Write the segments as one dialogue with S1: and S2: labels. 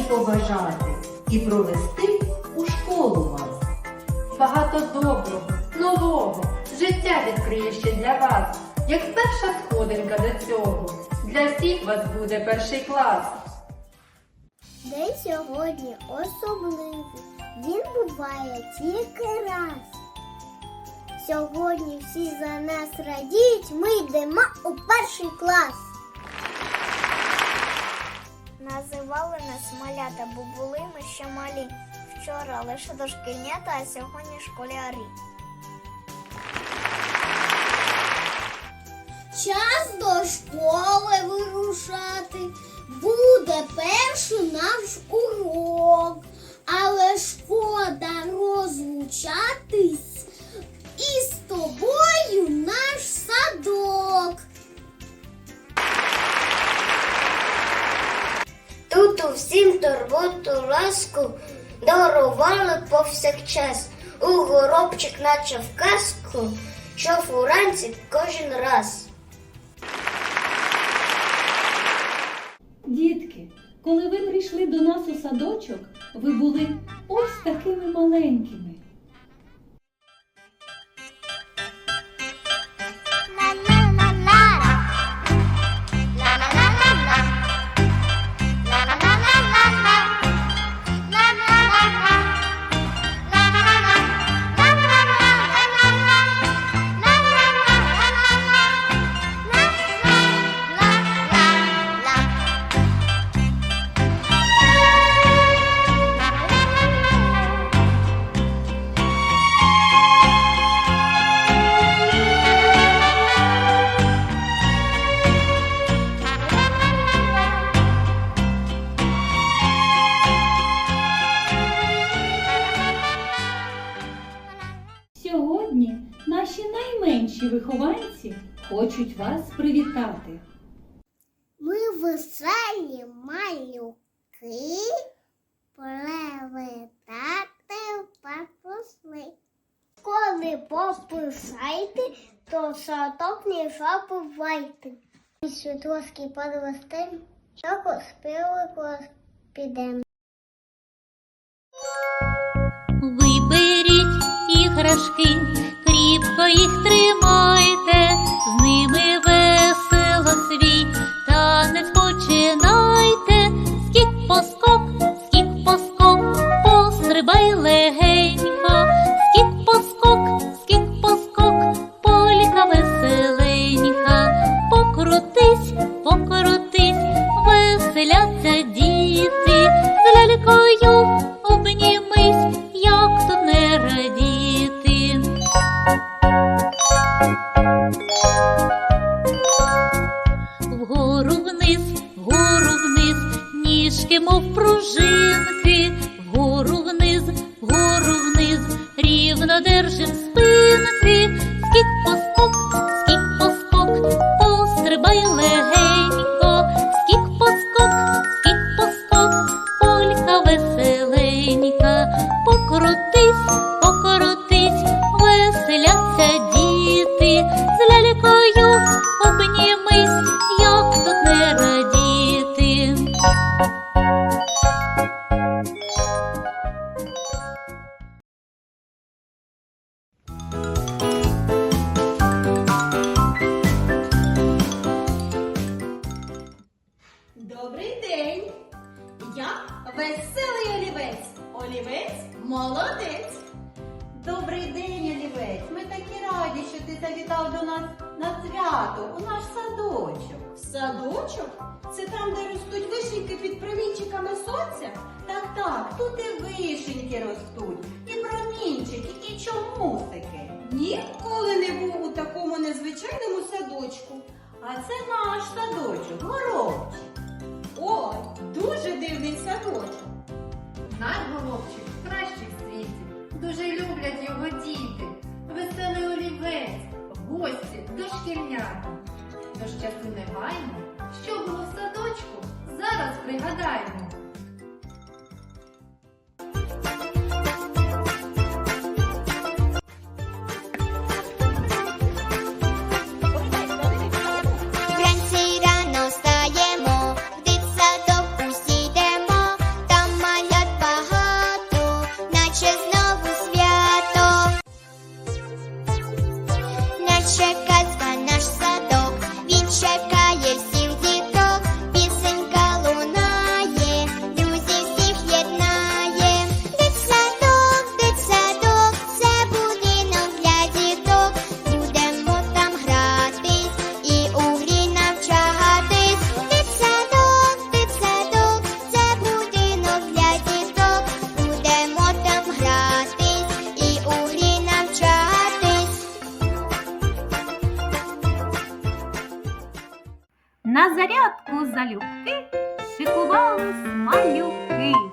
S1: щастя, побажати і провести у школу вас.
S2: Багато доброго, нового життя відкриє ще для вас, як перша сходинка до цього. Для всіх вас буде перший клас.
S3: День сьогодні особливий. Він буває тільки раз. Сьогодні всі за нас радіють, ми йдемо у перший клас. Називали нас малята, бо були ми ще малі. Вчора лише дошкільнята, а сьогодні школярі. Час до школи вирушати. Буде перший наш урок, але шкода розлучатись із тобою наш
S4: Усім турботу ласку дарували повсякчас. У горобчик, наче в казку, що уранці кожен раз.
S5: Дітки, коли ви прийшли до нас у садочок, ви були ось такими маленькими.
S3: Коли попишайте, то садок не забувайте. Світлоський подвести, що спілку підемо.
S6: Обнімись,
S7: Ніколи не був у такому незвичайному садочку. А це наш садочок, горобчик. О, дуже дивний садочок.
S2: Наш голубчик кращий в світі. Дуже люблять його діти. Веселий олівець, гості, дошкільнята. Тож часу не гаймо, що було в садочку, зараз пригадаємо.
S3: на зарядку залюбки шикувались малюки.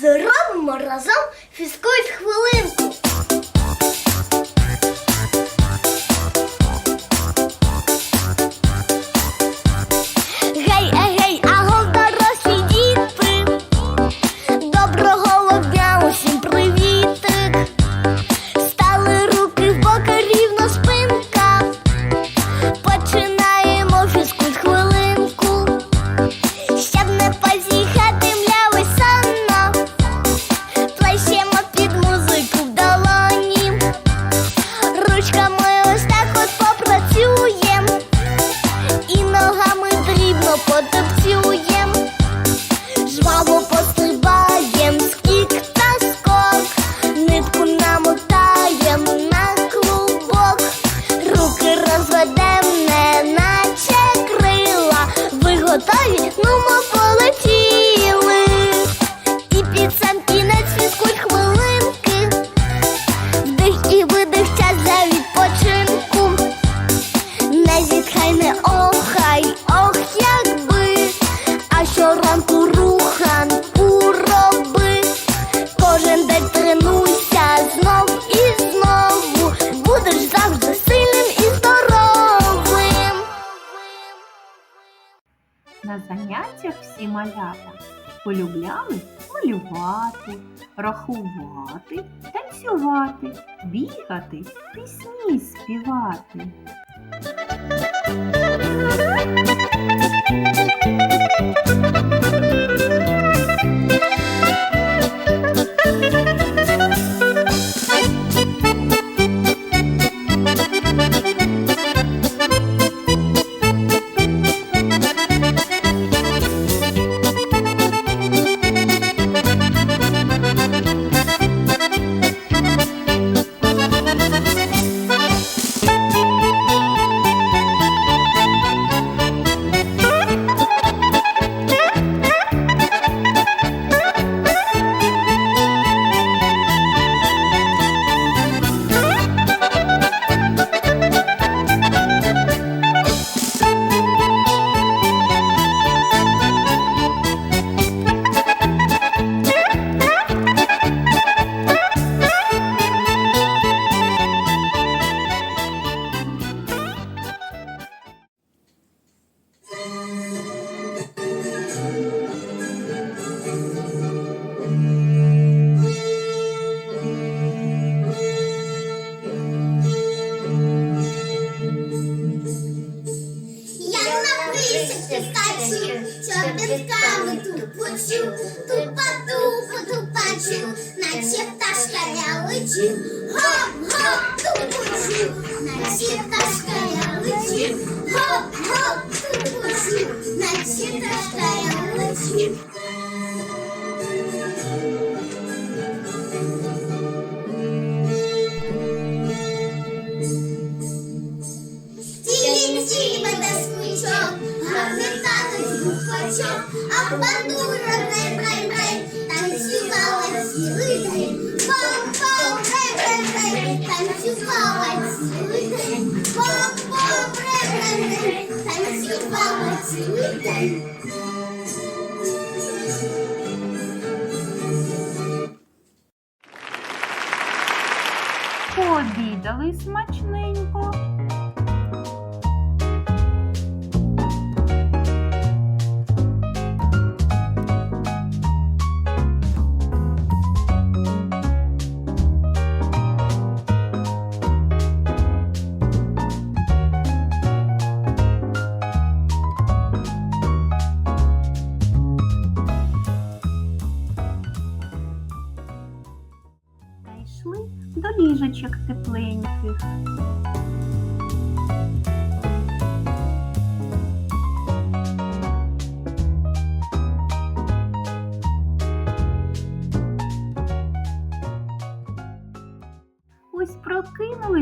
S8: Зробимо разом фізкульт хвилинку.
S9: як всі малята, полюбляли малювати, рахувати, танцювати, бігати, пісні співати.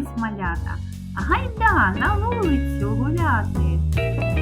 S9: Прокинулись малята. Гайда на вулицю гуляти.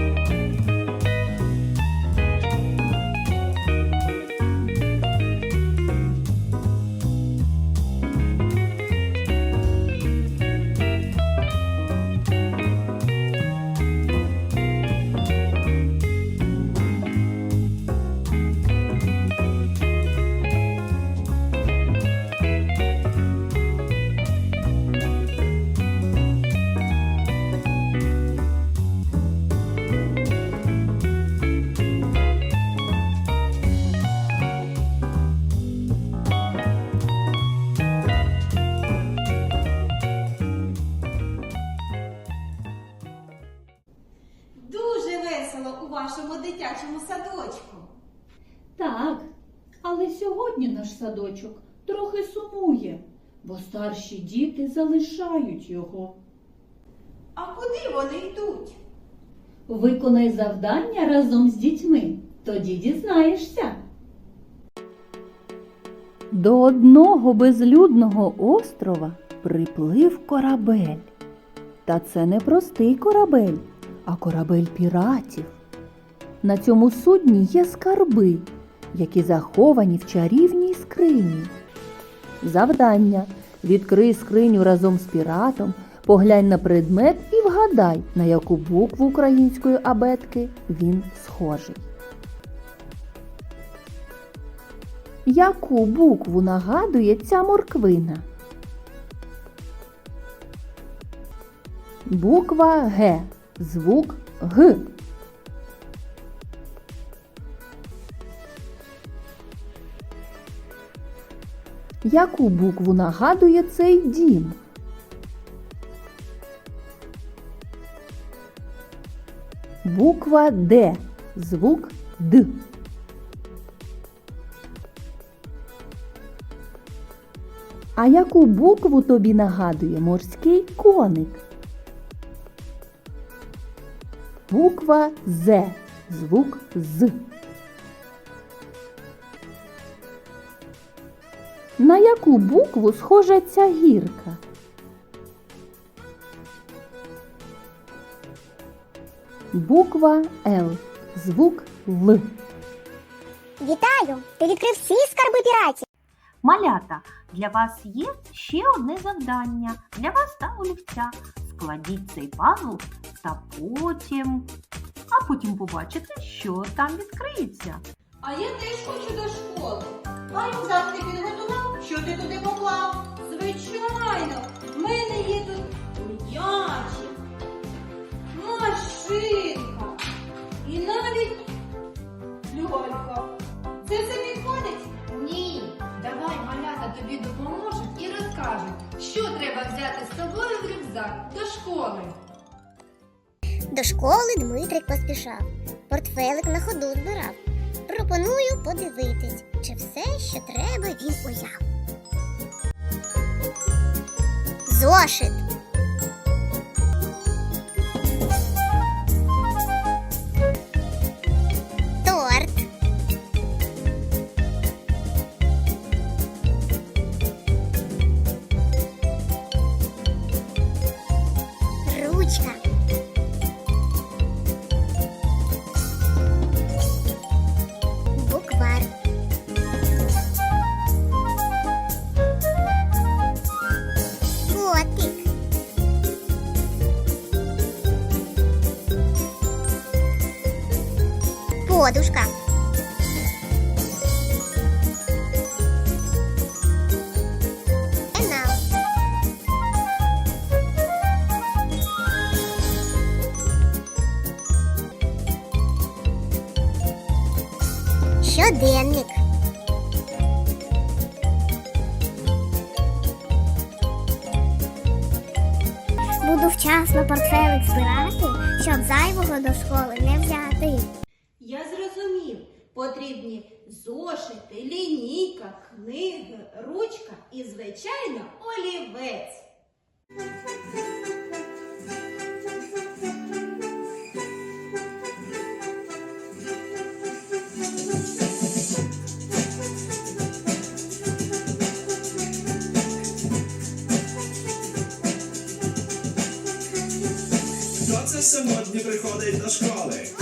S10: Сьогодні наш садочок трохи сумує, бо старші діти залишають його.
S6: А куди вони йдуть?
S10: Виконай завдання разом з дітьми, тоді дізнаєшся. До одного безлюдного острова приплив корабель. Та це не простий корабель, а корабель піратів. На цьому судні є скарби, які заховані в чарівній скрині. Завдання відкрий скриню разом з піратом, поглянь на предмет і вгадай, на яку букву української абетки він схожий. Яку букву нагадує ця морквина? Буква Г. Звук Г. Яку букву нагадує цей дім? Буква Д. Звук Д. А яку букву тобі нагадує морський коник? Буква З. Звук З. На яку букву схожа ця гірка? Буква Л. Звук Л.
S8: Вітаю! Ти відкрив всі скарби піратів.
S9: Малята, для вас є ще одне завдання для вас та олівця. Складіть цей пазл та потім, а потім побачите, що там відкриється.
S6: А я теж хочу до школи. А рюкзак ти підготував? Що ти туди поклав? Звичайно, в мене є тут м'ячик, машинка і навіть льолька. Це все підходить?
S2: Ні, давай малята тобі допоможуть і розкажуть, що треба взяти з собою в рюкзак до школи.
S8: До школи Дмитрик поспішав, портфелик на ходу збирав. Пропоную подивитись, чи все, що треба, він узяв. Зошит. Подушка.
S6: потрібні зошити, лінійка, книги, ручка і, звичайно, олівець.
S8: Хто це сьогодні приходить до школи?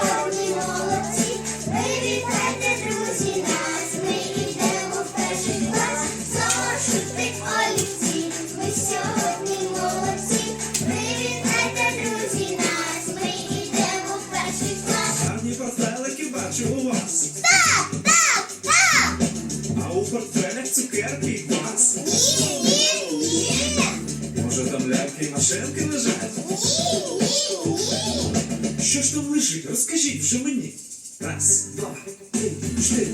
S8: Розкажіть вже мені. Раз, два, три, чотири.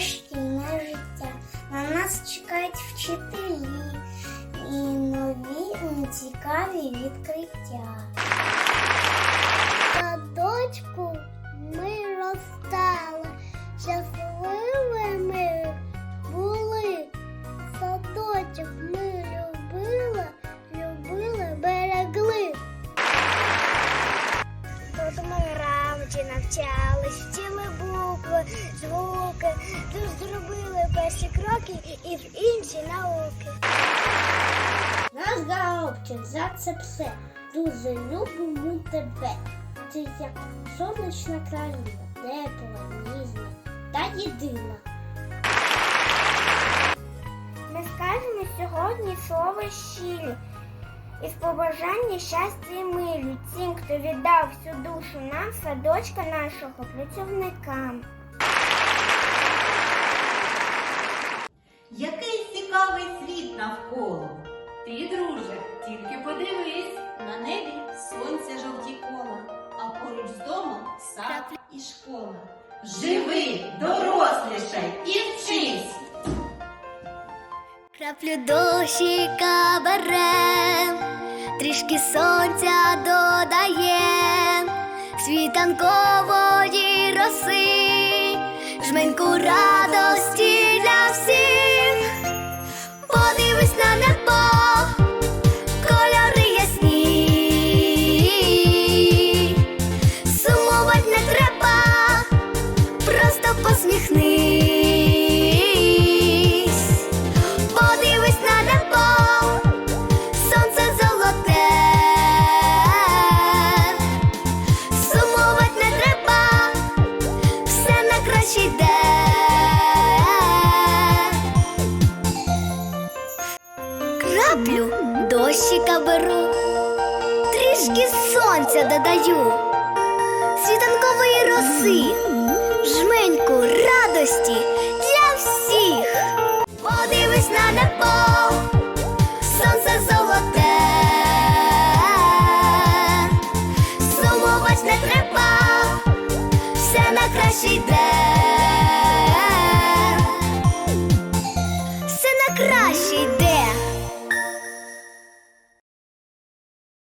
S5: Шкільне життя. На нас чекають вчителі і нові цікаві відкриття. Дуже любимо тебе. Ти як сонячна країна, тепла, ніжна та єдина. Ми скажемо сьогодні слово щирі. Із побажання щастя і миру тим, хто віддав всю душу нам, садочка нашого працівникам.
S6: Який цікавий світ навколо.
S2: Ти, друже, тільки подивись.
S6: На небі сонця жовті кола, а поруч з домом сад і школа. Живи, дорослішай і вчись!
S11: Краплю дощика берем, трішки сонця додаєм, світанкової роси, жменьку радості для всіх. Подивись на небо, на краще. Краплю дощика беру, трішки сонця додаю, світанкової роси, жменьку радості для всіх. Подивись на небо, she bad.